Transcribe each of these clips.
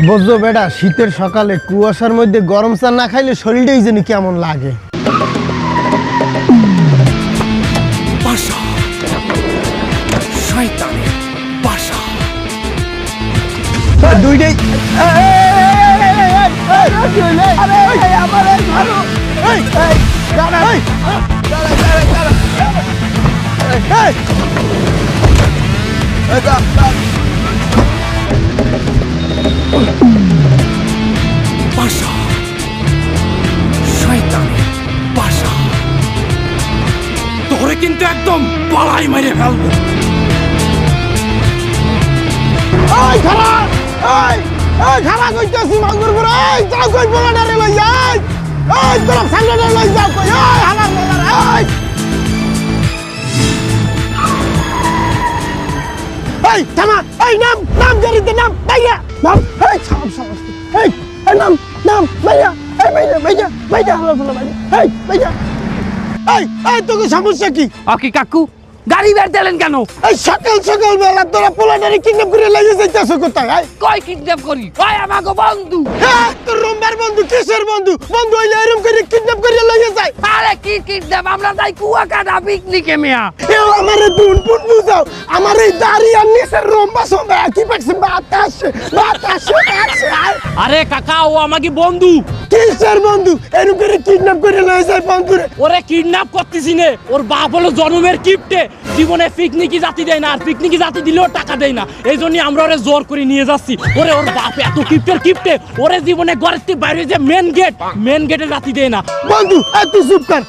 বুঝছ বেটা শীতের সকালে কুয়াশার মধ্যে গরম চা না খাইলে শরীরটাই যেন কেমন লাগে দুইটাই কিন্তু একদম পালাই মেরে ফেলব। ওই খারা ওই ওই খারা কইতাছি মাগুর বড় ওই যাও কই বলাডারে লই যাই ওই তোরা সামনে লই যাও কই ওই আমার বলার ওই এই, থামা, এই, নাম নাম গাড়িতে নাম ভাইয়া নাম, এই সাম সমস্ত এই এই, নাম নাম ভাইয়া এই ভাইয়া ভাইয়া ভাইয়া হলো হলো ভাইয়া এই ভাইয়া এই এই তোকে সমস্যা কি? অকি কাকু? গাড়ি বের দিলেন কেন? এই সকাল সকাল বেলা তোরা পোলাডারে কিডন্যাপ করে লাগিয়ে যাইতাছ কোথায় কই কিডন্যাপ করি? ওই আমাকে বন্ধু? হ্যাঁ, তোর রুমবার বন্ধু কিসের বন্ধু? বন্ধু হইলে এরম করে কিডন্যাপ করে লইয়ে যায়। আরে কি কিডন্যাপ আমরা তাই কুয়াকাটা পিকনিকে মেয়া। এও আমারে দুন পুন বুঝাও। আমার এই দাড়ি আর নিচের রুমবা সোমবা কি পাচ্ছে বাতাসে বাতাসে আরে কাকা ও আমাকে বন্ধু। কিসের বন্ধু? এরকম করে কিডন্যাপ করে লইয়ে যায় বন্ধুরে। ওরে কিডন্যাপ করতেছি নে। ওর বাপ হলো জন্মের কিপটে। জীবনে পিকনিকি জাতি দেয় না, আর পিকনিকি জাতি দিলেও টাকা দেয় না। এই জন্য আমরা ওরে জোর করে নিয়ে যাচ্ছি। ওরে ওর বাপ এত কিপটের কিপটে, ওরে জীবনে ঘরের বাইরে যে মেন গেট মেন গেটে জাতি দেয় না। বন্ধু এ তুই চুপ কর।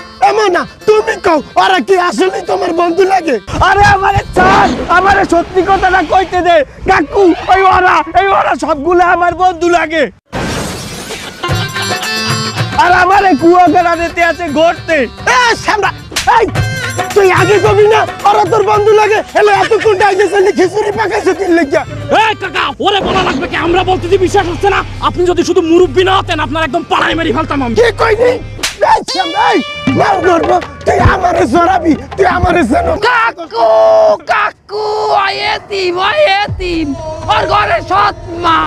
না, তুমি কও কি আসলে তোমার বন্ধু লাগে আরে আমারে চান আমারে সত্যি কইতে দে। কাকু, ওই ওরা, এই ওরা সবগুলো আমার বন্ধু লাগে। আর আমারে দিতে আছে ঘুরতে। এ সামরা এই! তুই আগে কবি না? ওরা তোর বন্ধু লাগে। এলে এতক্ষণ ডাইকে চলে খিচুড়ি পাকাইছে তিন লেগিয়া। এই কাকা ওরে বলা লাগবে কি? আমরা বলতে যে বিশ্বাস হচ্ছে না। আপনি যদি শুধু মুরব্বী না হতেন আপনার একদম পাড়ায় মেরে ফেলতাম আমি। কি কইনি এই নাও করব তুই আমারে সরাবি তুই আমারে জানো। কাকু কাকু আয়েতিম আয়েতিম ওর ঘরে সৎ মা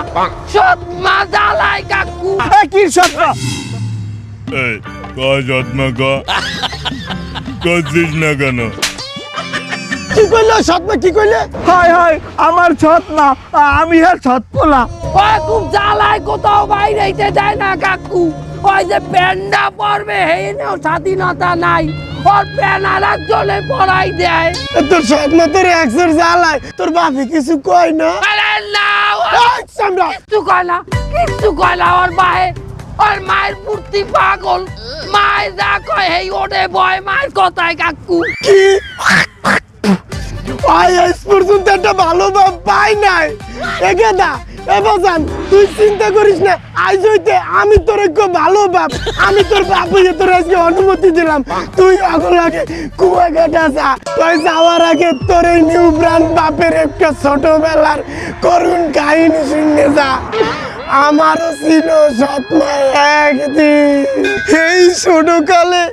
সৎ মা জ্বালায় কাকু। এ কি সত্য এই কয় যত্ন ক করছিস না কেন? কি কইলে সৎ কি কইলে হাই হাই আমার সৎ না আমি আর সৎ পোলা ওই খুব জ্বালায় কোথাও বাইরে হইতে দেয় না কাকু। ওই যে প্যান্ডা পরবে হেনেও স্বাধীনতা নাই। ওর প্যান আর একজনে পড়াই দেয়। তোর সৎ তোর একশোর জ্বালায় তোর বাপি কিছু কয় না? আরে না কিচ্ছু কয় না কিচ্ছু কয় না ওর মায়ে ওর মায়ের মূর্তি পাগল। মায়ের যা কয়, হেই ওরে বয়, মায়ের কথায় কাকু। কি? আজ পর্যন্ত একটা ভালো বাপ পাই নাই। একে দা এবাজান তুই চিন্তা করিস না, আজ হইতে আমি তোর এক ভালো বাপ। আমি তোর বাপ হইতে তোর আজকে অনুমতি দিলাম। তুই এখন আগে কুয়াকাটা যা। তুই যাওয়ার আগে তোর এই নিউ ব্রান্ড বাপের একটা ছোটবেলার করুণ কাহিনী শুনে যা। আমারও ছিল স্বপ্ন একদিন। এই ছোটকালে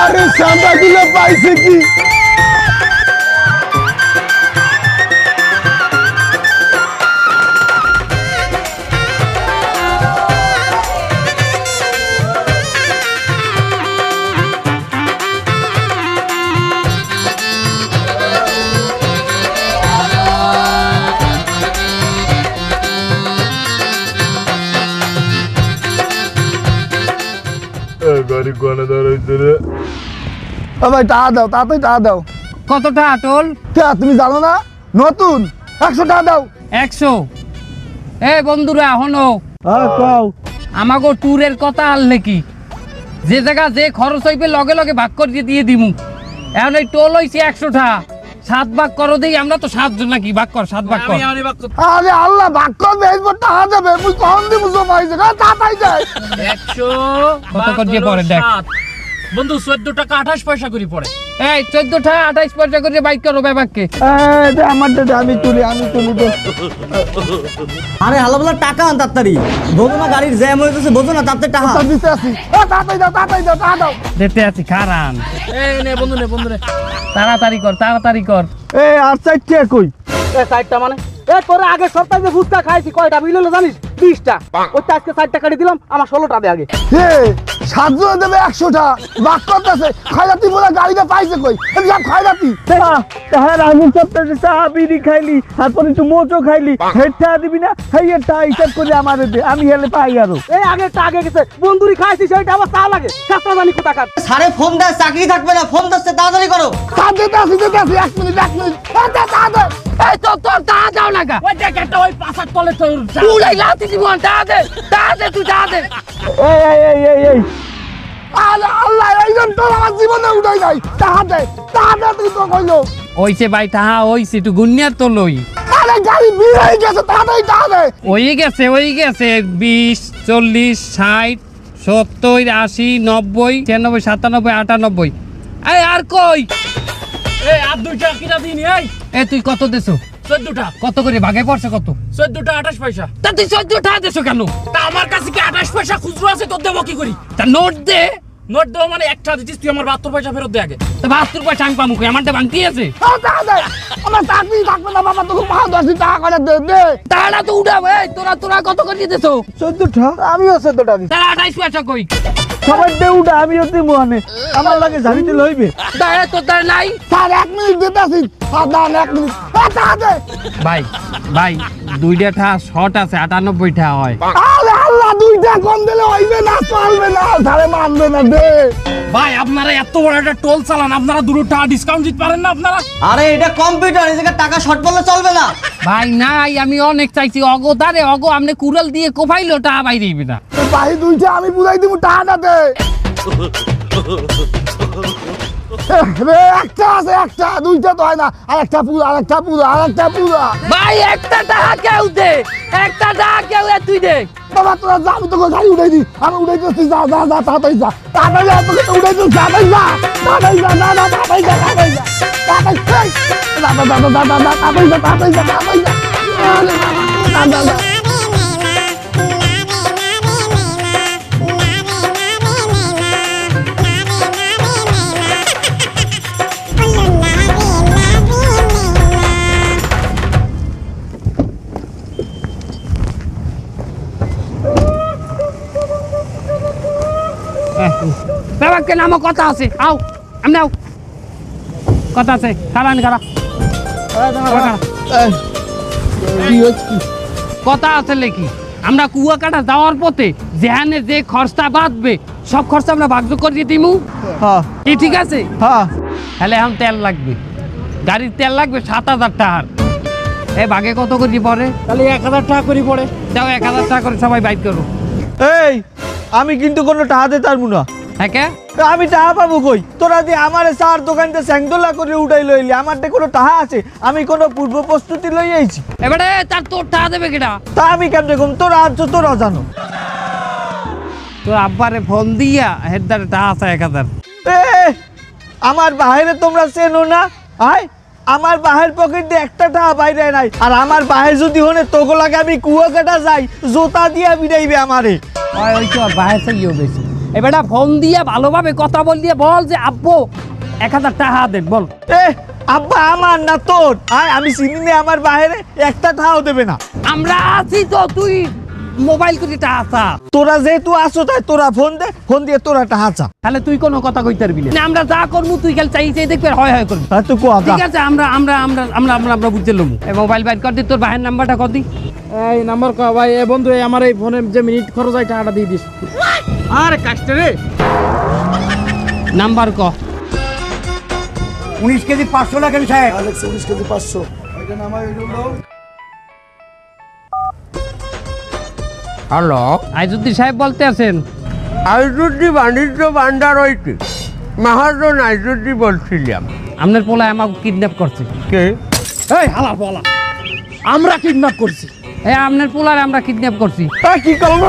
আরে সাদাগুলো পাইছে কি? ভাই টাকা দাও তাড়াতাড়ি টাকা দাও। কতটা আটল কে তুমি জানো না? নতুন একশো টাকা দাও। একশো? এ বন্ধুরা হনো হ্যাঁ আমাগো ট্যুরের কথা আল নাকি যে জায়গা যে খরচ হইবে লগে লগে ভাগ করে দিয়ে দিমু। এখন এই টোল হইছে একশোটা সাত ভাগ করো দেই আমরা তো সাতজন নাকি? ভাগ কর সাত ভাগ কর। আরে আল্লাহ ভাগ করবে এরপর টাকা দেবে। মুই কখন দিব জমাইছে তাড়াতাড়ি যায় একশো কত করে দিয়ে পড়ে দেখ। বন্ধু চোদ্দ টাকা আঠাশ পয়সা করে পড়ে এই চোদ্দটা আঠাইশ পয়সা করে বাইক করো ব্যাপারকে। আমার দাদা আমি তুলি আমি তুলি দে। আরে হালাবালা টাকা আন তাড়াতাড়ি। বোঝো না গাড়ির জ্যাম হয়ে গেছে বোঝো না তাড়াতাড়ি টাকা। দিতে আসি। ও তাড়াতাড়ি দাও তাড়াতাড়ি দাও টাকা দাও। দিতে আছি খারান এই নে বন্ধু নে বন্ধু নে। তাড়াতাড়ি কর তাড়াতাড়ি কর। এই আর চারটে কই? এ চারটা মানে? এ তোরা আগে সপ্তাহে যে ফুচকা খাইছি কয়টা? বিল হলো জানিস? বিশটা। ওইটা আজকে চারটা কাটি দিলাম আমার ষোলোটা দে আগে। হে সাতজন দেবে একশোটা বাক করতেছে খাইলাতি বলে গাড়িতে পাইছে কই? আমি সব খাইলাতি তাহার আগে সপ্তাহে চা বিড়ি খাইলি তারপরে একটু মোচো খাইলি। হেডটা দিবি না? হেইটা হিসাব করে আমার দে আমি হেলে পাই আরও। এই আগেরটা আগে গেছে বন্ধুরি খাইছি সেটা আবার চা লাগে। সাতটা জানি কোথা কাট সারে ফোন দেয় চাকরি থাকবে না ফোন দিচ্ছে তাড়াতাড়ি করো। তাতে তাতে তাতে এক মিনিট এক মিনিট। এই তো তোর তা দাও লাগা ওই দেখ একটা ওই পাশার তলে তোর উড়াই লাতি দিব তা দে তা দে তুই তা দে। এই এই এই এই এই। আল্লাহ আল্লাহ এইজন তোর আমার জীবনে উঠাই নাই। তাহাতে তাহাতে তুই তো কইলো। ওইছে ভাই তাহা ওইছে তুই গুনিয়ার তো লই। আরে গাড়ি হয়ে গেছে তাহাতেই তাহাতে ওই গেছে ওই গেছে বিশ চল্লিশ ষাট সত্তর আশি নব্বই ছিয়ানব্বই সাতানব্বই আটানব্বই। এই আর কই? এই আর দুইটা কিনা দিন এই। এ তুই কত দেছো? চোদ্দটা। কত করে? ভাগে পড়ছে কত? চোদ্দটা আঠাশ পয়সা। তা তুই চোদ্দটা দেছো কেন? তা আমার কাছে কি আঠাশ পয়সা খুচরো আছে তোর দেবো কি করি? তা নোট দে। নোট দেবো মানে একটা দিচ্ছিস তুই আমার বাহাত্তর পয়সা ফেরত দে আগে। তা বাহাত্তর পয়সা আমি পাবো আমারটা ভাঙতি আছে। তাহাতে আমার চাকরি থাকবে না বাবা তোকে ভালো দশ টাকা করে দে তো উঠাবে তোরা তোরা কত করে দিতেছো? চোদ্দটা? আমিও চোদ্দটা দিই তাহলে আঠাইশ পয়সা কই? সবাই দে উঠা আনে। আমার লাগে ঝাড়িতে লইবে। তোর তার নাই। স্যার এক মিনিট দিতেছি দান এক মিনিট। ভাই ভাই দুইটা ঠা শর্ট আছে আটানব্বই ঠা হয়। আরে আল্লাহ দুইটা কম দিলে হইবে না চলবে না। তাহলে মানবে না দে। ভাই আপনারা এত বড় একটা টোল চালান আপনারা দুটো টাকা ডিসকাউন্ট দিতে পারেন না আপনারা? আরে এটা কম্পিউটার জায়গায় টাকা শর্ট পড়লে চলবে না। ভাই নাই আমি অনেক চাইছি। অগো দারে অগো আপনি কুড়াল দিয়ে কোফাইলো টাকা বাইরে না। ভাই দুইটা আমি বুঝাই দিব টাকাটা দে রে একটা আছে একটা দুইটা তো হয় না আর একটা পুরো আর একটা পুরো আর একটা পুরো ভাই একটা টাকা কেউ দে একটা টাকা কেউ দে তুই দে বাবা তোরা যা আমি তোকে গাড়ি উঠাই দিই আমি উঠাই দিচ্ছি যা যা যা তাড়াতাড়ি যা তাড়াতাড়ি যা তোকে তো উঠাই দিচ্ছি তাড়াতাড়ি যা তাড়াতাড়ি যা না না তাড়াতাড়ি যা তাড়াতাড়ি যা তাড়াতাড়ি যা যা যা যা তাড়াতাড়ি যা তাড়াতাড়ি যা তাড়াতাড়ি যা আরে, যা যা নাম কথা আছে। আও আমি আও কথা আছে খারান খারা কথা আছে। লেকি। আমরা কুয়াকাটা যাওয়ার পথে যেখানে যে খরচা বাঁধবে সব খরচা আমরা ভাগযোগ করে দিয়ে দিমু? হ্যাঁ। কি ঠিক আছে? হ্যাঁ। তাহলে এখন তেল লাগবে। গাড়ির তেল লাগবে সাত হাজার টাকার। এ ভাগে কত করে পড়ে তাহলে এক হাজার টাকা করে পড়ে দাও এক হাজার টাকা করে সবাই বাইক করো। এই আমি কিন্তু কোনো টাকা দিতে পারব না। হ্যাঁ কে? আমি টাকা পাবো কই? তোরা দিয়ে আমার চার দোকানতে স্যাংদোলা করে উঠাই লইলি আমার কোনো টাকা আছে? আমি কোনো পূর্ব প্রস্তুতি লই আইছি। এবারে তার তোর টাকা দেবে কিনা তা আমি কেমনে তোরা আছো তোরা জানো তোর আব্বারে ফোন দিয়া টাকা আছে এক হাজার। এ আমার বাহিরে তোমরা চেনো না? আয় আমার বাহের পকেটে একটা টাকা বাইরে নাই। আর আমার বাহের যদি হনে তোগো লাগে আমি কুয়াকাটা যাই জোতা দিয়া বিড়াইবে আমারে। ওই ওই তো বাইরে থেকে বেশি। এবারে ফোন দিয়ে ভালোভাবে কথা বল দিয়ে বল যে আব্বু এক হাজার টাকা দেন বল। এ আব্বা আমার না তোর। আয় আমি চিনি না আমার বাহিরে একটা টাকাও দেবে না। আমরা আছি তো তুই মোবাইল করে টাকা চা। তোরা যেহেতু আসো তাই তোরা ফোন দে ফোন দিয়ে তোরা টাকা চা তাহলে তুই কোনো কথা কইতে পারবি না। আমরা যা করব তুই খালি চাই চাই দেখবি হয় হয় করবি। আর তুই কোয়া ঠিক আছে আমরা আমরা আমরা আমরা আমরা আমরা বুঝতে লমু। এই মোবাইল বাইর কর দি তোর ভাইয়ের নাম্বারটা কর দি। এই নাম্বার ক ভাই। এ বন্ধু এই আমার এই ফোনে যে মিনিট খরচ হয় টাকাটা দিয়ে দিস। আরে কাস্টে রে। নাম্বার ক। উনিশ কেজি পাঁচশো টাকা সাহেব? হ্যালো। আইজুদ্দিন সাহেব বলতে আছেন। আইজুদ্দি বাণিজ্য ভান্ডার হইতে মহাজন আইজুদ্দি বলছিলাম। আপনার পোলা আমাকে কিডন্যাপ করছে। কে? এই হালা বলা আমরা কিডন্যাপ করছি। এ আপনার পোলার আমরা কিডন্যাপ করছি। কি করব?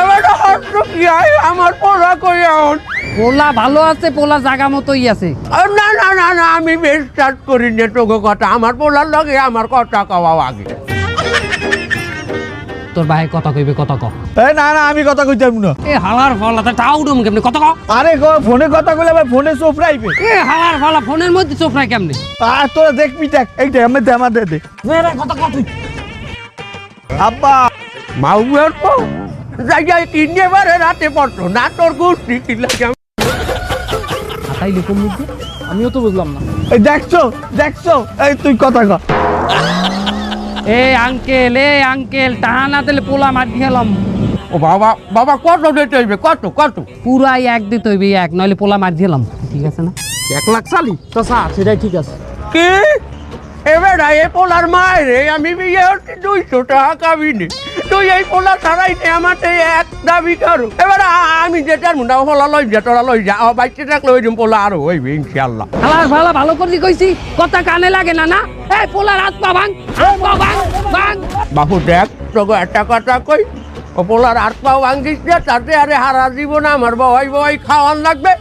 এবার হস্ত কি আমার পড়া কই এখন? পোলা ভালো আছে পোলা জাগা মতোই আছে। আর না না না না আমি বিশ্বাস করি নে তোকে কথা। আমার পোলার লগে আমার কথা কওয়া আগে। তোর ভাই কথা কইবে কথা ক। এ না না আমি কথা কইতে পারব না। এ হালার ফলা তা টাউ ডুম কেমনে? কথা ক। আরে গো ফোনে কথা কইলে আবার ফোনে চোপড়াইবে এ হালার ফলা ফোনের মধ্যে চোখ নাই কেমনে? আর তোরা দেখবি দেখ এইটা আমি দে আমার দে দে। কথা ক তুই। আব্বা। মাউয়ের পো জায়গায় কিনে বারে রাতে পড়তো। না তোর গোষ্ঠী কিনলে তাই আমিও তো বুঝলাম না। এই দেখছ দেখছ এই তুই কথা কর এ আঙ্কেল এ আঙ্কেল টাহা না দিলে পোলা মার গেলাম ও বাবা বাবা কত দিতে হইবে? কত কত? পুরাই এক দিতে হইবে এক নইলে পোলা মার গেলাম ঠিক আছে না? এক লাখ চালি? তো স্যার সেটাই ঠিক আছে। কি? এবার এ পোলার মায়ের আমি বিয়ে হচ্ছে দুইশো টাকা কাবিনে তুই এই পোলা ছাড়াই নে আমার এক দাবি করো। এবার আমি যেটার মুন্ডা পোলা লই যা তোরা লই যা বাইতে থাকলে ওই দিন পোলা আরও হইবে ইনশাল্লাহ হালার ফালা ভালো করে কইছি কথা কানে লাগে না না? এই পোলার হাত পা ভাঙ হাত পা ভাঙ ভাঙ। বাপু দেখ তোকে একটা কথা কই পোলার হাত পাও ভাঙ্গিস না তাতে আরে হারা জীবন আমার বয় বয় খাওয়ান লাগবে।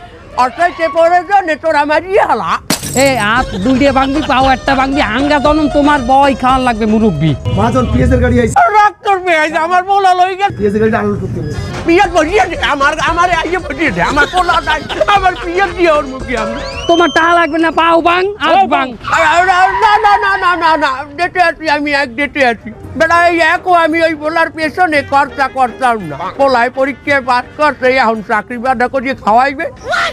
অর্থাৎ পরে জন্য তোরা মারিয়ে হালা। এ হাত দুইটা ভাঙবি পাও একটা ভাঙবি জনম তোমার বয় খাওয়ান লাগবে মুরব্বী মাজন পিএসের গাড়ি আইছে করবে আমার পোলা লই গেছে পিএসের গাড়িটা আনলোড করতে হবে পিঁয়াজ বসিয়ে আমার আমার আইয়ে বসিয়ে দে আমার নাই আমার পিয়ার দিয়ে ওর মুখে আমি তোমার টাকা লাগবে না পাও বাং ভাঙ না না না না না না ডেটে আছি আমি এক ডেটে আছি বেড়া এই একও আমি ওই পোলার পেছনে খরচা করতাম না। পোলায় পরীক্ষায় পাস করছে এখন চাকরি বাধা করিয়ে খাওয়াইবে।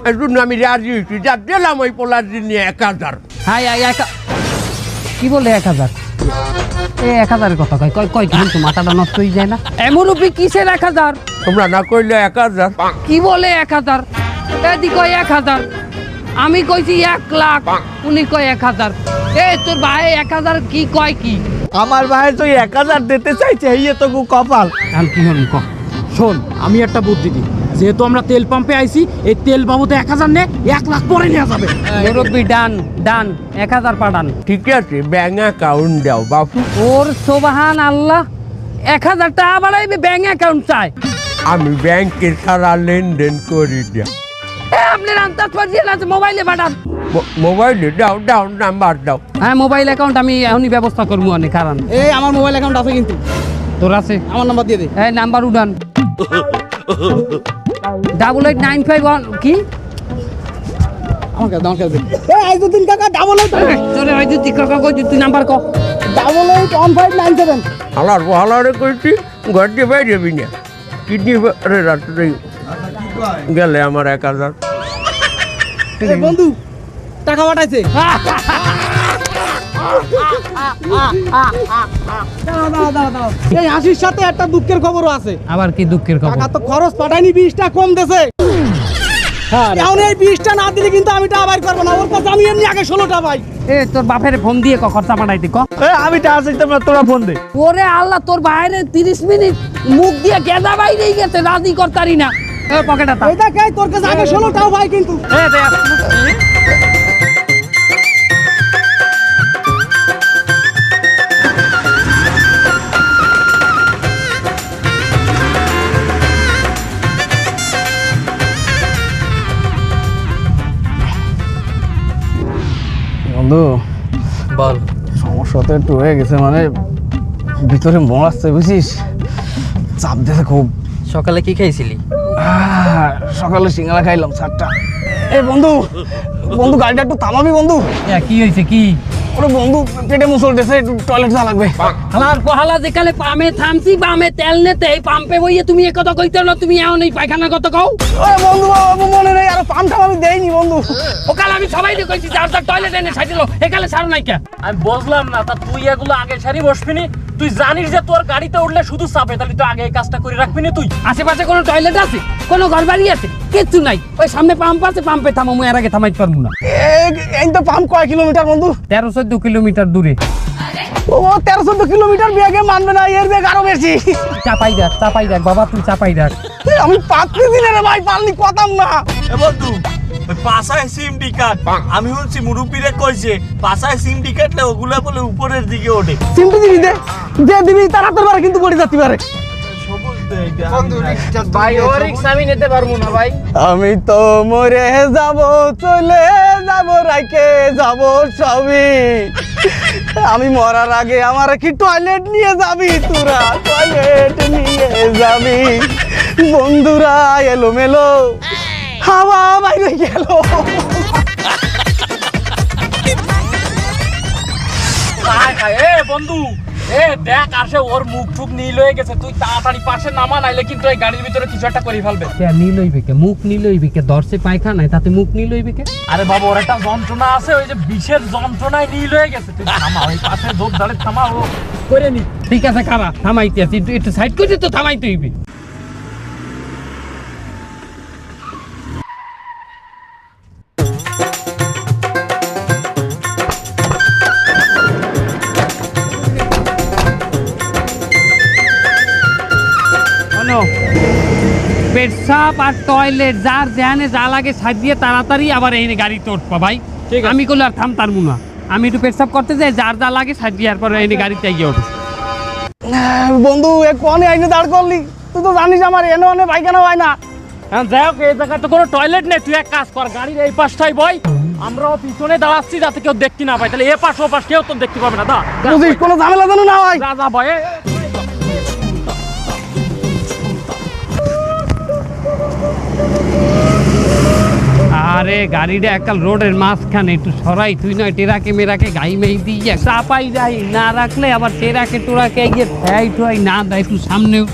এর জন্য আমি রাজি হয়েছি। যা দিলাম ওই পোলার জন্য এক হাজার। হাই হাই এক কি বলে এক হাজার? এ এক হাজারের কথা কয় কয় কয় কিন্তু মাথাটা নষ্ট হয়ে যায় না? এ মুরব্বী কিসের এক হাজার? তোমরা না কইলে এক হাজার। কি বলে এক হাজার? এদি কয় এক হাজার। আমি কইছি এক লাখ উনি কয় এক হাজার। এ তোর ভাই এক হাজার কি কয় কি? আমার ভাই তো এক হাজার দিতে চাইছে এই তো গু কপাল। কি হল ক শোন আমি একটা বুদ্ধি দিই। যেহেতু আমরা তেল পাম্পে আইছি এই তেল বাবুতে এক হাজার নে এক লাখ পরে নেওয়া যাবে। মুরব্বী ডান ডান এক হাজার পাঠান। ঠিক আছে ব্যাঙ্ক অ্যাকাউন্ট দাও বাপু। ওর সোবাহান আল্লাহ এক হাজার টাকা বাড়াইবে ব্যাংক অ্যাকাউন্ট চাই আমি ব্যাংকে সারা লেনদেন করি এ আপনি আন্দাজ পাঠিয়ে আছে মোবাইলে পাঠান। মো- মোবাইলে দাও দাও নাম্বার দাও। হ্যাঁ মোবাইল অ্যাকাউন্ট আমি এখনই ব্যবস্থা করব অনেক কারণ। এই আমার মোবাইল অ্যাকাউন্ট আছে কিন্তু। তোর আছে? আমার নাম্বার দিয়ে দে। এই নাম্বার উঠান। Double eight nine five one কি? আমার কাছে আমার কাছে দে। এই আইজুদ্দিন কাকা ডাবল এইট তোরে তুই কাকা কই তুই নাম্বার ক। Double eight one five nine seven হালার হালারে কইছি ঘর দিয়ে বাইরে যাবি না। কিডনি রাত্রে গেলে আমার এক হাজার। বন্ধু টাকা পাঠাইছে। দাঁড়াও, দাঁড়াও, দাঁড়াও, দাঁড়াও। এই হাসির সাথে একটা দুঃখের খবরও আছে। আবার কি দুঃখের খবর? টাকা তো খরচ পাঠায়নি বিশটা কম দেছে এখন এই বিশটা না দিলে কিন্তু আমি টাকা বাইর করব না। ওর কাছে আমি এমনি আগে ষোলোটা পাই। এ তোর বাপের ফোন দিয়ে ক খরচা পাঠাইতে ক? এ, আমি টাকা চাইতাম না তোরা ফোন দে। ওরে আল্লাহ তোর বাইরে তিরিশ মিনিট মুখ দিয়ে গেদা বাইরেই গেছে রাজি করতারি না। এ পকেটে তা। এই দেখ তোর কাছে আগে ষোলোটাও পাই কিন্তু। এ দে বন্ধু বল। সমস্যা তো একটু হয়ে গেছে মানে ভিতরে আসছে বুঝিস? চাপ দিতে খুব সকালে কি খাইছিলি আহ, সকালে সিঙ্গালা খাইলাম সাতটা এ বন্ধু বন্ধু গাড়িটা একটু থামাবি বন্ধু? এ, কি হয়েছে কি? ওরে বন্ধু পেটে একটু টয়লেট যা লাগবে। হালার যেখানে পামে থামছি বামে তেল নেতে এই পাম্পে বইয়ে তুমি এ কথা কইতে না তুমি এও নেই পায়খানা কথা কও? ওরে বন্ধু মনে নেই আর আমি দেইনি বন্ধু। আমি সবাই কইছি যার যার টয়লেট এনে সাইছিল একালে সারো নাই কে আমি বুঝলাম না তা তুই এগুলো আগে সারি বসবি নি তুই জানিস যে তোর গাড়িতে উঠলে শুধু চাপে তাহলে তুই আগে এই কাজটা করে রাখবি না তুই? আশেপাশে কোনো টয়লেট আছে? কোনো ঘর বাড়ি আছে? কিচ্ছু নাই। ওই সামনে পাম্প আছে পাম্পে থামো মুই এর আগে থামাইতে পারব না। এই তো পাম কয় কিলোমিটার বন্ধু? তেরো চোদ্দ কিলোমিটার দূরে। ও তেরো চোদ্দ কিলোমিটার বেগে মানবে না এর বেগ আরও বেশি। চাপাই দেখ চাপাই দেখ বাবা তুই চাপাই দেখ। আমি পাত্রি দিলে রে ভাই পারলি কথাম না। এ বন্ধু ওই পাশায় সিম টিকাট আমি শুনছি মুরুব্বিরে কইছে পাশায় সিম টিকাটলে ওগুলা বলে উপরের দিকে ওঠে। সিমটি দিবি দে। যে দিবি তারা তোর বারে কিন্তু পড়ে যাতে পারে। ভাই ও রিক্সা আমি নিতে পারব না ভাই। আমি তো মরে যাব চলে যাব রাইকে যাব সবই। আমি মরার আগে আমার কি টয়লেট নিয়ে যাবি তোরা? টয়লেট নিয়ে যাবি। বন্ধুরা এলো মেলো হাওয়া বাইরে গেল। এ বন্ধু এ দেখ আসে ওর মুখ টুক নীল হয়ে গেছে তুই তাড়াতাড়ি পাশে নামা নাইলে কিন্তু এই গাড়ির ভিতরে কিছু একটা করে ফেলবে। নীল হইবে কে? মুখ নীল হইবে কে? দর্শে পায়খানায় তাতে মুখ নীল হইবে কে? আরে বাবা ওর একটা যন্ত্রণা আছে ওই যে বিষের যন্ত্রণায় নীল হয়ে গেছে। তুই থামা ওই পাশে দোক দাঁড়ে থামা ও করে নি। ঠিক আছে খারাপ থামাইতে আছি। একটু সাইড করে তো থামাইতে হইবে। পেটসাপ আর টয়লেট যার ধ্যানে যা লাগে সাইড দিয়ে তাড়াতাড়ি আবার এই গাড়িতে উঠবা ভাই। ঠিক আমি করলে আর থামতার মুনা। আমি একটু পেটসাপ করতে যাই যার যা লাগে সাইড দিয়ে আর পরে এই গাড়িতে গিয়ে উঠে। বন্ধু এ কোনে আইনে দাঁড় করলি? তুই তো জানিস আমার এনে অনে পায়খানা হয় না। হ্যাঁ যাই হোক এই জায়গায় তো কোনো টয়লেট নেই। তুই এক কাজ কর গাড়ির এই পাশটাই বই। আমরাও পিছনে দাঁড়াচ্ছি যাতে কেউ দেখতে না পায়। তাহলে এ পাশ ও পাশ কেউ তো দেখতে পাবে না। দা বুঝিস কোনো ঝামেলা যেন না হয়। যা যা ভয়ে আরে, গাড়িটা একাল রোডের মাঝখানে একটু সরাই, তুই নয় টেরাকে মেরাকে গাই মেই দিয়ে। চাপাই যাই, না রাখলে আবার টেরাকে টোরাকে গিয়ে ঠেয়াই ঠুয়াই না দেয় একটু সামনেও।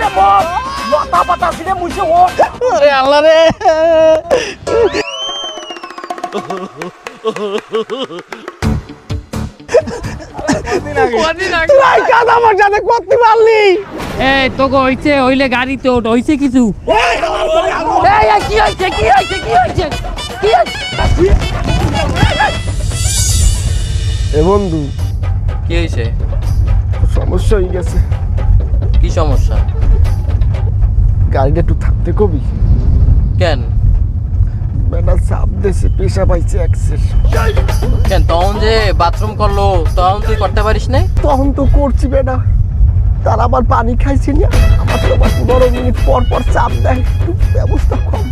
ছিঁড়ে লতা পাতা ছিঁড়ে মুছে ও আরে আল্লাহ রে। আমার সাথে করতে পারলি এই তোকে হইছে হইলে গাড়িতে ওঠ হইছে কিছু? এই, এই, কি হয়েছে কি হয়েছে কি হয়েছে কি এ বন্ধু কি হয়েছে সমস্যা হয়ে গেছে। কি সমস্যা? গাড়িটা একটু থাকতে কবি? কেন? বেটা চাপ দেশে পেশা পাইছে অ্যাক্সেস কেন তখন যে বাথরুম করল তখন তুই করতে পারিস না তখন তো করছি বেটা। তার আবার পানি খাইছি না। আমার তো আবার পনেরো মিনিট পর পর চাপ দেয়। একটু ব্যবস্থা কম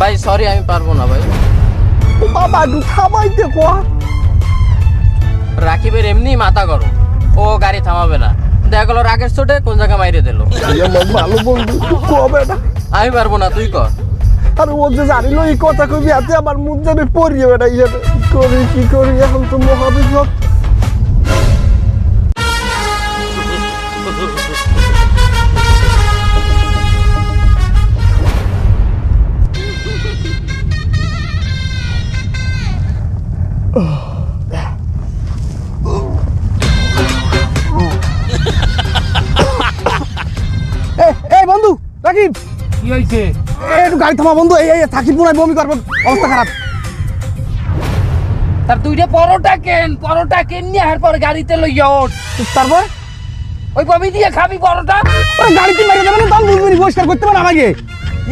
ভাই সরি আমি পারব না ভাই। ও বাবা একটু থামাইতে কোয়া রাকিবের এমনি মাথা গরম। ও গাড়ি থামাবে না। গেলো রাগের চোটে কোন জায়গা মাইরে দিল? এই আমার ভালো বন্ধু কবে না? আমি পারব না তুই কর। আর ও যে জানিল এই কথা কবি হাতে আমার মুখ যাবে পড়িয়ে বেটা ইয়ে করি কি করি এখন তো মহাবিপদ। এই বন্ধু কি হয়েছে একটু গাড়ি থামা বন্ধু। এই এই মনে হয় বমি করব। অবস্থা খারাপ। তার দুইটা পরোটা কেন? পরোটা কেন নিয়ে আর পরে গাড়িতে লইয়া ওঠ? তারপর? ওই কবি দিয়ে খাবি পরোটা? ওরা গাড়িতে মেরে দেবে না তখন বুঝবি পরিষ্কার করতে পারে আমাকে।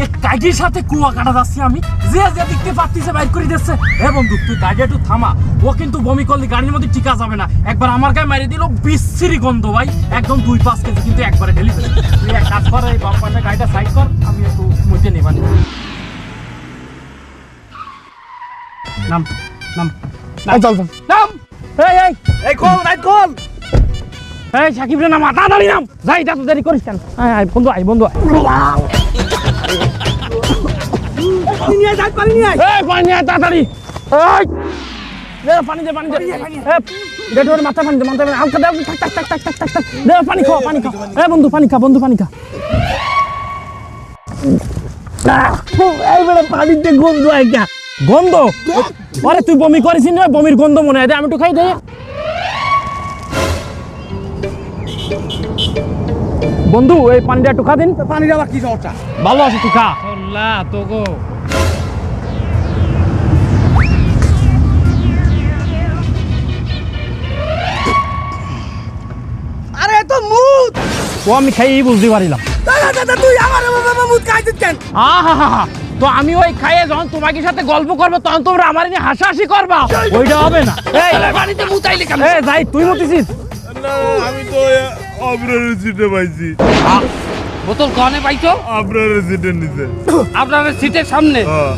এ কাজের সাথে কুয়া কাটা যাচ্ছি আমি। যে যে দেখতে পাচ্ছিছে বাইক করে দিচ্ছে। হে বন্ধু তুই গাড়ি একটু থামা। ও কিন্তু বমি করলে গাড়ির মধ্যে টিকা যাবে না। একবার আমার গায়ে মেরে দিল বিশ্রী গন্ধ ভাই। একদম দুই পাঁচ কেজি কিন্তু একবারে ঢেলি ফেলে তুই এক কাজ কর এই বাম পাশে গাড়িটা সাইড কর আমি একটু মধ্যে নেবানি নাম নাম চল চল। নাম! এই এই! এই রাইট খোল! এই সাকিব রে নাম তাড়াতাড়ি নাম! যাই যা তো দেরি করিস কেন? আয় আয় বন্ধু আয় বন্ধু আয়। নিয়ে যাই পানি নিয়ে এই পানি আয় তাড়াতাড়ি। এই। দে পানি দে পানি দে। এই দে মাথা পানি দে মাথা পানি হালকা দে টাক টাক টাক টাক টাক টাক টাক দে পানি খা পানি খা। এই বন্ধু পানি খা বন্ধু পানি খা। এই বেটা পানিতে গন্ধ একটা গন্ধ? আরে তুই বমি করিস না? বমির গন্ধ মনে হয়। দে আমি একটু খাই দে। বন্ধু এই পানিটা একটু খা দিন। আবার কি সমস্যা? ভালো আছে তুই খা। চল্লা তোগো। আরে তো মুখ ও আমি খাই বুঝতে পারিলাম। তুই আমার মুখ খাইছিস কেন? আহা তো আমি ওই খাইয়ে যখন তোমাকে সাথে গল্প করব তখন তোমরা আমার নিয়ে হাসাহাসি করবা। ওইটা হবে না। এই বাড়িতে মুতাইলে কেন? এই যাই তুই মতিছিস। না আমি তো সিটে পাইছি। বোতল কনে পাইছো আপনার সিটের নিচে আপনার সিটের সামনে হ্যাঁ।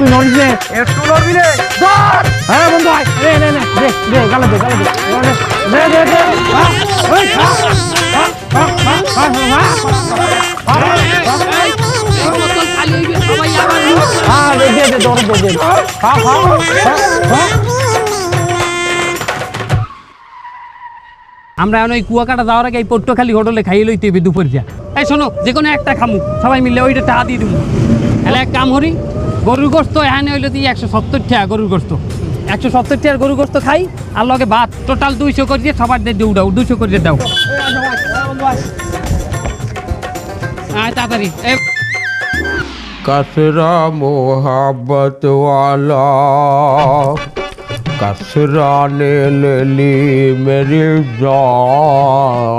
তুই নড়িস না একটু নড়বি রে ধর হ্যাঁ বন্ধু আয় দে দে গালে দে গালে দে দে দে দে হ্যাঁ ওই আমরা এখন ওই কুয়াকাটা যাওয়ার আগে এই পট্টখালি হোটেলে খাইয়ে লইতে হবে দুপুর যা এই শোনো, যে কোনো একটা খামু, সবাই মিলে ওইটা টাকা দিয়ে দেবো তাহলে এক কাম করি, গরুর গোস্ত এখানে হইল তুই একশো সত্তর টাকা গরুর গোস্ত। একশো সত্তর টাকার গরুর গোস্ত খাই, আর লগে ভাত, টোটাল দুইশো করে দিয়ে সবার দিয়ে দৌড়াও দুশো করে দিয়ে দাও। আয় তাড়াতাড়ি कसरा मोहब्बत वाला कसरा ने ले ली मेरी जान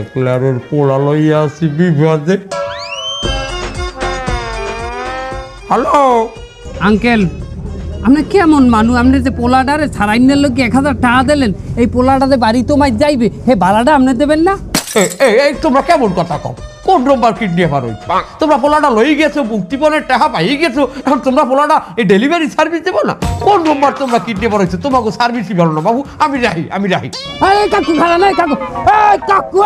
একলারের পোড়া লইয়া আসি বিবাদে হ্যালো আঙ্কেল আপনি কেমন মানুষ আপনি যে পোলাটারে সারাইনের লোক এক হাজার টাকা দিলেন এই পোলাটাতে বাড়ি তোমায় যাইবে? হে ভাড়াটা আপনি দেবেন না? এই, তোমরা কেমন কথা কও? কোন রোববার কিডনি পার হই তোমরা পোলাটা লই গেছো মুক্তিপণের টাকা পাই গেছো এখন তোমরা পোলাটা এই ডেলিভারি সার্ভিস দেবো না? কোন রোববার তোমরা কিডনি পার হয়েছো তোমাকে সার্ভিসই ভালো না বাবু। আমি রাহি আমি রাহি। এই কাকু খালা নাই কাকু। এই কাকু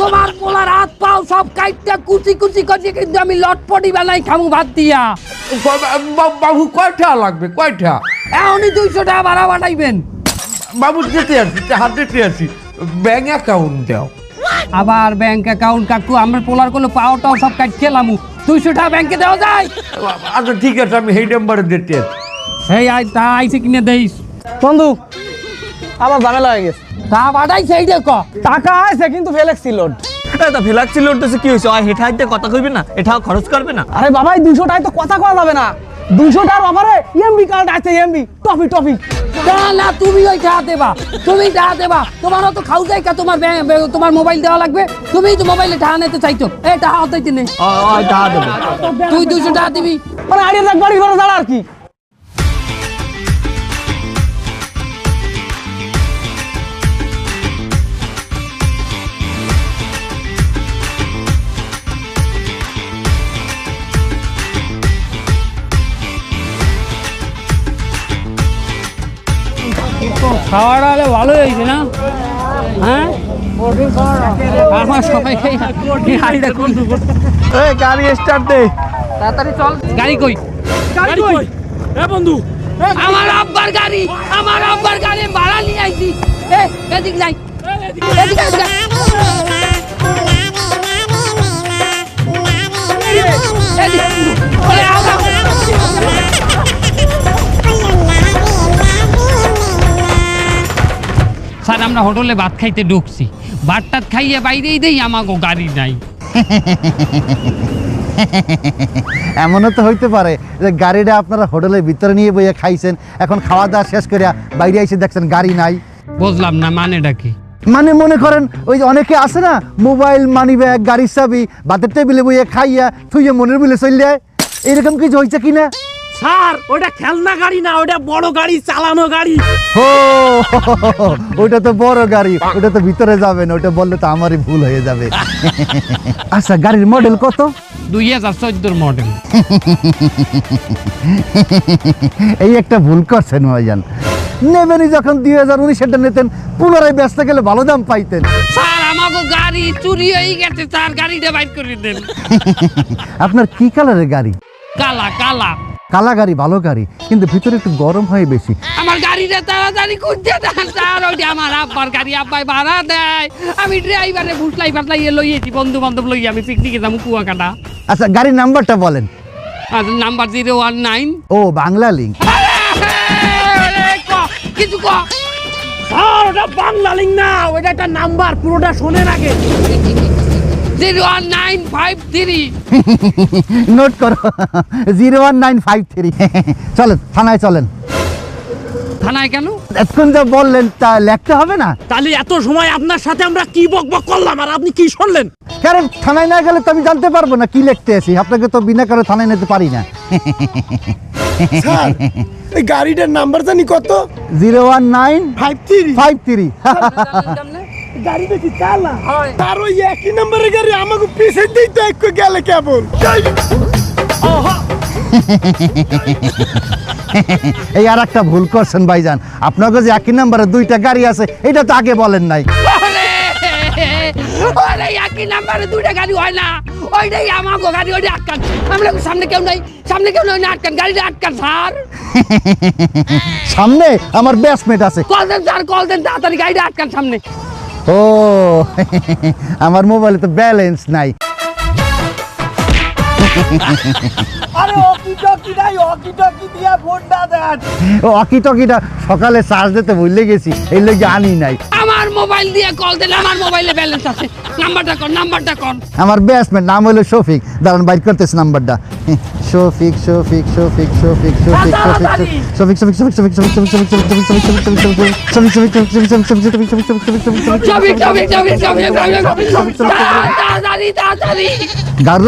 তোমার পোলার হাত পাও সব কাইটটা কুচি কুচি করছে কিন্তু আমি লটপটি বেলাই খামু ভাত দিয়া। বাবু কয়টা লাগবে? কয়টা? এখনই দুইশো টাকা ভাড়া বানাইবেন। বাবু যেতে আছি হাত যেতে আছি ব্যাংক অ্যাকাউন্ট দাও। আবার ব্যাংক অ্যাকাউন্ট কাকু আমার পোলার কোনো পাওয়াটাও সব কাট খেলামু। দুইশো টাকা ব্যাংকে দেওয়া যায়? আচ্ছা ঠিক আছে আমি এই নাম্বারে আছি এই আই তা আইসে কিনে দেইস। বন্ধু আমার ঝামেলা হয়ে গেছে। তা বাড়াইছে এই দেখো। টাকা আছে কিন্তু ফেলেক্সি লোড এটা ফিলাক্সি লোডতেছে কি হয়েছে আর হেঠা হাইতে কথা কইবি না? এটাও খরচ করবে না? আরে বাবা এই দুশো টাকায় তো কথা কওয়া যাবে না। দুশো টাকার অফারে এমবি কার্ড আছে এমবি টফি টফি না তুমি ওই টাকা দেবা তুমি টাকা দেবা তোমার তো খাও যাই কা তোমার তোমার মোবাইল দেওয়া লাগবে। তুমি তো মোবাইলে টাকা নিতে চাইছো। এই টাকা হতাইতে নেই। তুই দুশো টাকা দিবি। মানে আড়িয়ে দেখ বাড়ি ঘরে দাঁড়া আর কি। খাওয়াটা হলে ভালো হয়েছে না? হ্যাঁ? আমার সবাই গাড়িটা কোন এই গাড়ি স্টার্ট দে। তাড়াতাড়ি চল। গাড়ি কই? গাড়ি কই? এ বন্ধু। আমার আব্বার গাড়ি আমার আব্বার গাড়ি ভাড়া নিয়ে আইছি। এ এদিক যাই। এদিক এদিক। যাই। এদিক। স্যার আমরা হোটেলে ভাত খাইতে ঢুকছি। ভাত টাত খাইয়ে বাইরেই দেই আমাকে গাড়ি নাই। এমনও তো হইতে পারে যে গাড়িটা আপনারা হোটেলের ভিতরে নিয়ে বইয়া খাইছেন এখন খাওয়া দাওয়া শেষ করিয়া বাইরে এসে দেখছেন গাড়ি নাই। বুঝলাম না মানেটা কি? মানে মনে করেন ওই যে অনেকে আছে না মোবাইল মানি ব্যাগ গাড়ির চাবি বাতের টেবিলে বইয়া খাইয়া থুইয়া মনের বিলে চল যায় এরকম কিছু হয়েছে কিনা? স্যার ওটা খেলনা গাড়ি না ওটা বড় গাড়ি চালানো গাড়ি। ও ওটা তো বড় গাড়ি ওটা তো ভিতরে যাবে না ওটা বললে তো আমারই ভুল হয়ে যাবে। আচ্ছা গাড়ির মডেল কত? দুই হাজার চোদ্দোর মডেল এই একটা ভুল করছেন ভাইজান। নেবেনই যখন দুই হাজার উনিশেরটা নিতেন পুনরায় ব্যস্ত গেলে ভালো দাম পাইতেন। স্যার আমাকে গাড়ি চুরি হয়ে গেছে স্যার গাড়িটা বাইর করে দেন। আপনার কি কালারের গাড়ি? কালা কালা। কালা গাড়ি ভালো গাড়ি কিন্তু ভিতরে একটু গরম হয় বেশি। আমার গাড়িটা তাড়াতাড়ি খুঁজতে দেন স্যার ওইটা আমার আব্বার গাড়ি। আব্বাই ভাড়া দেয়। আমি ড্রাইভারে ফুসলাই ফাসলাই লইয়েছি বন্ধু বান্ধব লই আমি পিকনিকে যাব কুয়াকাটা। আচ্ছা গাড়ির নাম্বারটা বলেন। আর নাম্বার জিরো ওয়ান নাইন। ও বাংলা লিঙ্ক কিছু ক। স্যার ওটা বাংলা লিঙ্ক না ওটা একটা নাম্বার পুরোটা শোনেন আগে। Zero one nine five three. Note করো zero one nine five three. চলেন থানায় চলেন। থানায় কেন? এতক্ষণ যা বললেন তা লিখতে হবে না? তাহলে এত সময় আপনার সাথে আমরা কি বকবক করলাম আর আপনি কি শুনলেন? কারণ থানায় না গেলে তো আমি জানতে পারব না কি লিখতে আছি? আপনাকে তো বিনা কারও থানায় নিতে পারি না। এই গাড়িটার নাম্বার জানি কত? Zero one nine five three. Five three. গাড়ি চালা। তার ওই একই নম্বরের গাড়ি আমাকে পিছিয়ে দিই তো একটু গেলে কেবল। এই আর একটা ভুল করছেন ভাইজান। আপনাকে যে একই নাম্বারে দুইটা গাড়ি আছে এটা তো আগে বলেন নাই। আরে একই নাম্বারে দুইটা গাড়ি হয় না। ওইটাই আমাকে গাড়ি ওইটা আটকান। আমরা সামনে কেউ নাই সামনে কেউ নাই না আটকান গাড়িটা আটকান স্যার। সামনে আমার ব্যাসমেট আছে। কল দেন স্যার কল দেন তাড়াতাড়ি গাড়িটা আটকান সামনে। ও আমার মোবাইলে তো ব্যালেন্স নাই। সকালে চার্জ দিতে ভুলে গেছি এই লেগে আনি নাই। আমার মোবাইল দিয়ে কল দেন আমার মোবাইলে ব্যালেন্স আছে। নাম্বারটা কর নাম্বারটা কর। আমার নাম হলো শফিক। দাঁড়ান বাইর করতেছে নাম্বারটা শফিক শফিক শফিক শফিক শফিক শফিক শফিক শফিক শফিক শফিক শফিক শফিক শফিক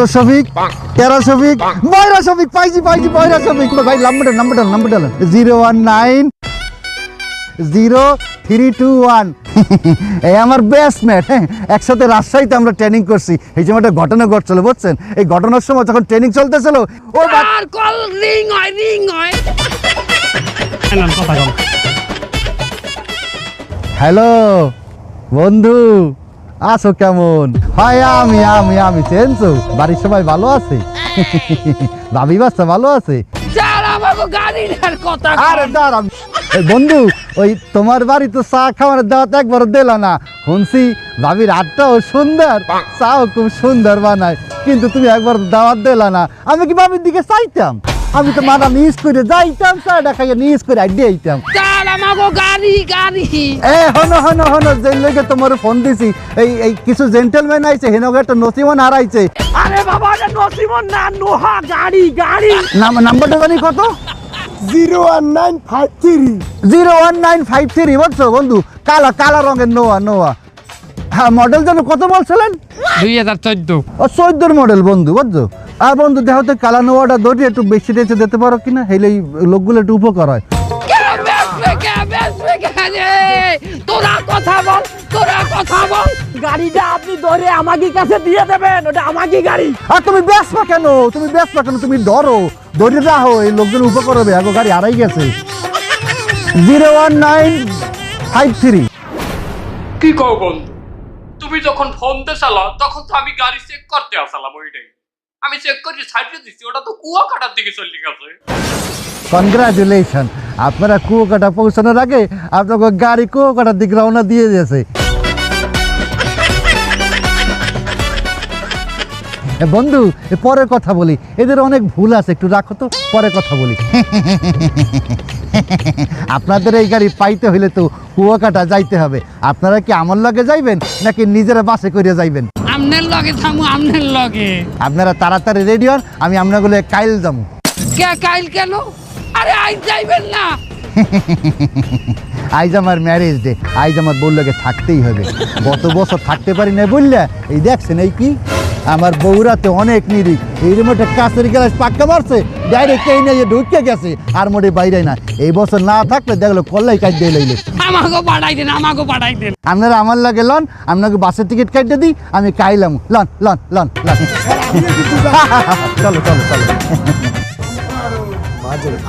শফিক তেরো শফিক বয়রা শফিক পাইছি পাইছি বয়রা শফিক ভাই নাম্বারটা নাম্বারটা নাম্বারটা zero one nine zero three two one এই আমার বেস্টমেট একসাথে রাজশাহীতে আমরা ট্রেনিং করছি। এই যে একটা ঘটনা ঘটছিল বুঝছেন? এই ঘটনার সময় যখন ট্রেনিং চলতেছিল ও কল রিং হয় রিং হয়। হ্যালো বন্ধু আছো কেমন? হয় আমি আমি আমি চেনছো? বাড়ির সবাই ভালো আছে? ভাবি বাচ্চা ভালো আছে? বন্ধু, ওই তোমার বাড়ি তো চা খাওয়ার দাওয়াত একবার দিল না। শুনছি ভাবির হাতটাও সুন্দর, চাও খুব সুন্দর বানায়, কিন্তু তুমি একবার দাওয়াত দিলা না। আমি কি ভাবির দিকে চাইতাম? আমি তো মানা নিজ করে যাইতাম চাটা খাইয়ে নিজ করে আইডিয়া আইতাম। স্যার আমাকে গাড়ি গাড়ি। এ হনো হনো হনো যে লেগে তোমার ফোন দিছি এই এই কিছু জেন্টেলম্যান আইছে হেনগে একটা নসিমন হারাইছে। আরে বাবা এটা নসিমন না নোহা গাড়ি গাড়ি। নাম নাম্বারটা জানি কত? Zero one nine five three. Zero one nine five three বুঝছ বন্ধু? কালা কালা রঙের নোয়া নোয়া। হ্যাঁ মডেল যেন কত বলছিলেন? দুই হাজার চোদ্দ। ও চোদ্দোর মডেল বন্ধু বুঝছ? আর বন্ধু দেখো তো কালা নোয়াটা দড়ি একটু বেশি রেচে দিতে পারো কিনা? হেলে এই লোকগুলো একটু উপকার হয়। কে বেসবে কে বেসবে কে রে? তোরা কথা বল তোরা কথা বল। গাড়িটা আপনি ধরে আমাকে কাছে দিয়ে দেবেন ওটা আমাকে গাড়ি। আর তুমি ব্যস্ত কেন? তুমি ব্যস্ত কেন? তুমি ডরো। দড়ি রাখো এই লোকজন উপকার হবে। আগো গাড়ি হারাই গেছে। Zero one nine five three. কি কও বন্ধু? তুমি যখন ফোন তখন তো আমি গাড়ি চেক করতে আসালাম ওইটাই। আমি চেক করে ছাড়িয়ে দিচ্ছি ওটা তো কুয়া কাটার দিকে চলে গেছে। কনগ্রাচুলেশন আপনারা কুয়োকাটা পৌঁছানোর আগে আপনাকে গাড়ি কুয়োকাটার দিকে রওনা দিয়ে দিয়েছে। বন্ধু পরে কথা বলি। এদের অনেক ভুল আছে, একটু রাখো তো, পরে কথা বলি। আপনাদের এই গাড়ি পাইতে হইলে তো কুয়াকাটা যাইতে হবে। আপনারা কি আমার লগে যাইবেন নাকি নিজেরা বাসে করিয়া যাইবেন? আমনের লগে থামু আমনের লগে। আপনারা তাড়াতাড়ি রেডি হন আমি আপনাগুলো কাইল যাব। কে কাইল কেন? আরে আই যাইবেন না। আইজ আমার ম্যারেজ ডে আইজ আমার বউলাকে থাকতেই হবে। গত বছর থাকতে পারি না বললে এই দেখছেন এই কি? আমার বউরাতে অনেক নিরিখ এই রিমোটে কাছের গ্লাস পাক্কা মারছে ডাইরেক্ট এই নিয়ে ঢুকে গেছে আর মোটে বাইরে না এই বছর না থাকলে দেখল কল্লাই কাজ দিয়ে লইলে। আমাকে পাঠাই দেন আমাকে পাঠাই দেন। আপনারা আমার লাগে লন আপনাকে বাসের টিকিট কাটতে দিই আমি কাইলাম। লন লন লন লন। চলো চলো চলো।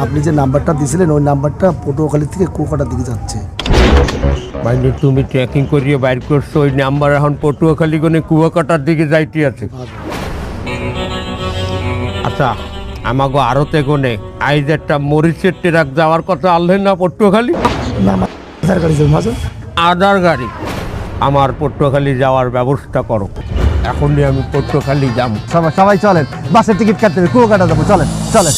আপনি যে নাম্বারটা দিয়েছিলেন ওই নাম্বারটা পটুয়াখালী থেকে কুয়াকাটার দিকে যাচ্ছে। মানে তুমি ট্রেকিং করিয়ে বাইর করছ ওই নাম্বার এখন পটুয়াখালী গনে কুয়াকাটার দিকে যাইতে আছে। আচ্ছা আমাগো আরতে গনে আইজ একটা মরিচের ট্রাক যাওয়ার কথা আনলেন না পটুয়াখালী? আদার গাড়ি আমার পটুয়াখালী যাওয়ার ব্যবস্থা করো। এখনই আমি পটুয়াখালী যাব। সবাই সবাই চলেন বাসের টিকিট কাটতে কুয়াকাটা যাব চলেন চলেন।